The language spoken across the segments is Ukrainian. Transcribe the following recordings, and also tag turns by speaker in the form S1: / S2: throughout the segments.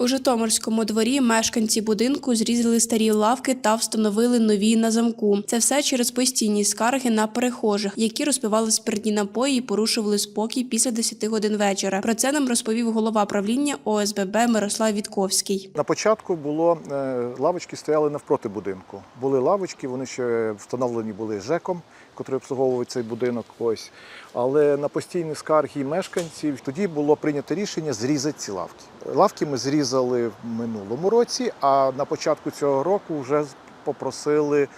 S1: У Житомирському дворі мешканці будинку зрізали старі лавки та встановили нові на замку. Це все через постійні скарги на перехожих, які розпивали спиртні напої і порушували спокій після 10 годин вечора. Про це нам розповів голова правління ОСББ Мирослав Вітковський.
S2: На початку було е, лавочки стояли навпроти будинку. Були лавочки, вони ще встановлені були ЖЕКом, який обслуговує цей будинок. Ось. Але на постійні скарги мешканців тоді було прийнято рішення зрізати ці лавки. Лавки ми зрізали в минулому році, а на початку цього року вже попросили.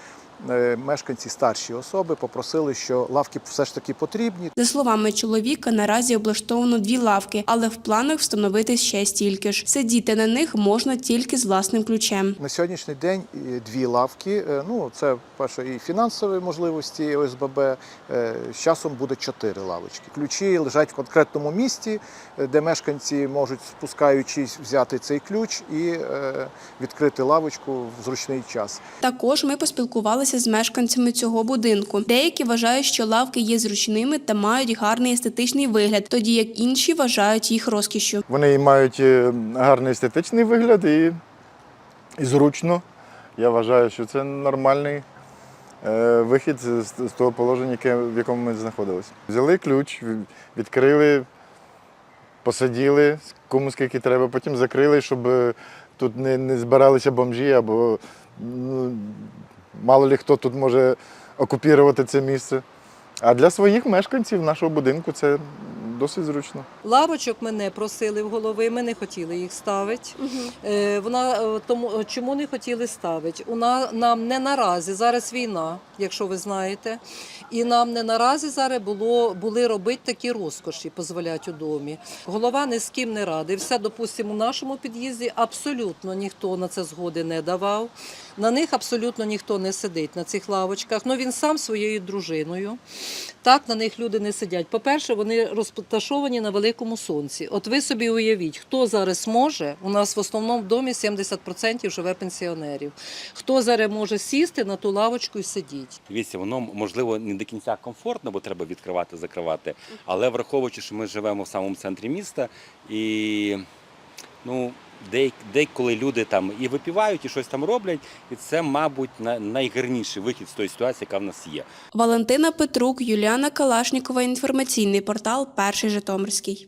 S2: Е, Мешканці старші особи попросили, що лавки все ж таки потрібні,
S1: За словами чоловіка, наразі облаштовано дві лавки, але в планах встановити ще стільки ж. Сидіти на них можна тільки з власним ключем.
S2: На сьогоднішній день е, дві лавки. е, Ну це перше і фінансові можливості ОСББ. З часом буде чотири лавочки. Ключі лежать в конкретному місці, е, де мешканці можуть, спускаючись, взяти цей ключ і відкрити лавочку в зручний час.
S1: Також ми поспілкувалися з мешканцями цього будинку. Деякі вважають, що лавки є зручними та мають гарний естетичний вигляд, тоді як інші вважають їх розкішшю.
S3: Вони мають е, гарний естетичний вигляд і, і зручно. Я вважаю, що це нормальний е, вихід з, з того положення, в якому ми знаходилися. Взяли ключ, відкрили, посаділи, кому скільки треба, потім закрили, щоб е, тут не, не збиралися бомжі або ну, мало ли хто тут може окупірувати це місце. А для своїх мешканців нашого будинку це досить зручно.
S4: Лавочок ми не просили в голови, ми не хотіли їх ставити. Е, Вона е, тому е, чому не хотіли ставити? У на- нам не наразі зараз війна, якщо ви знаєте, і нам не наразі зараз було були робити такі розкоші, дозволять у домі. Голова ні з ким не радився. Допустимо, у нашому під'їзді абсолютно ніхто на це згоди не давав. На них абсолютно ніхто не сидить на цих лавочках. Ну він сам своєю дружиною. Так на них люди не сидять. По-перше, вони розташовані на великому сонці. От ви собі уявіть, хто зараз може, у нас в основному в домі 70% живе пенсіонерів. Хто зараз може сісти на ту лавочку і сидіти?
S5: Дивіться, воно можливо не до кінця комфортно, бо треба відкривати, закривати. Але враховуючи, що ми живемо в самому центрі міста, і ну, деколи люди там і випівають, і щось там роблять, і це, мабуть, на- найгарніший вихід з тої ситуації, яка в нас є.
S1: Валентина Петрук, Юліана Калашнікова. Інформаційний портал Перший Житомирський.